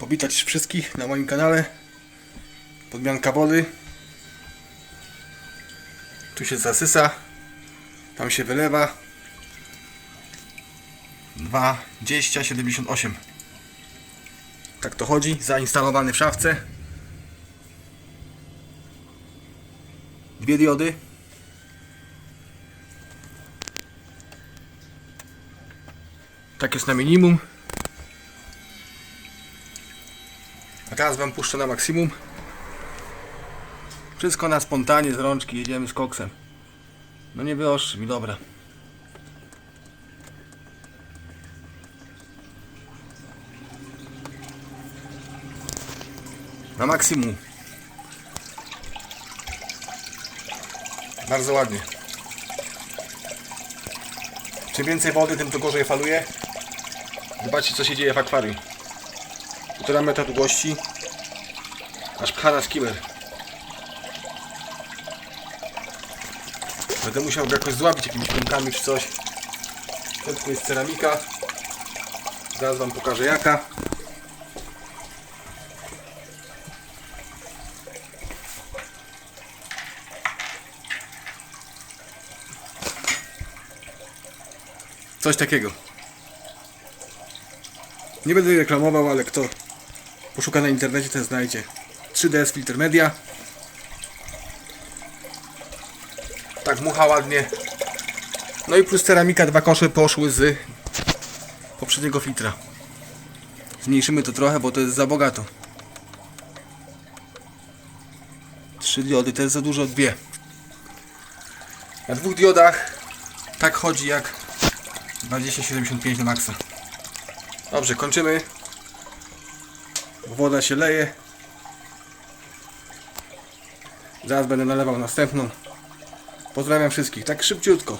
Powitać wszystkich na moim kanale. Podmianka wody. Tu się zasysa. Tam się wylewa. 2078. Tak to chodzi. Zainstalowany w szafce. Dwie diody. Tak jest na minimum. A teraz wam puszczę na maksimum. Wszystko na spontanie z rączki, jedziemy z koksem. No nie wyostrzy mi, dobra. Na maksimum. Bardzo ładnie. Czym więcej wody, tym to gorzej faluje. Zobaczcie co się dzieje w akwarium. Półtora metra długości. Aż pcha na skimmer. Będę musiał go jakoś złapić jakimiś kątami czy coś. W środku jest ceramika. Zaraz wam pokażę jaka. Coś takiego. Nie będę reklamował, ale kto poszuka na internecie, ten znajdzie. 3DS Filter Media. Tak mucha ładnie. No i plus ceramika, dwa kosze poszły z poprzedniego filtra. Zmniejszymy to trochę, bo to jest za bogato. Trzy diody to jest za dużo, dwie. Na dwóch diodach tak chodzi jak 2075 na maksa. Dobrze, kończymy. Woda się leje. Zaraz będę nalewał następną. Pozdrawiam wszystkich, tak szybciutko.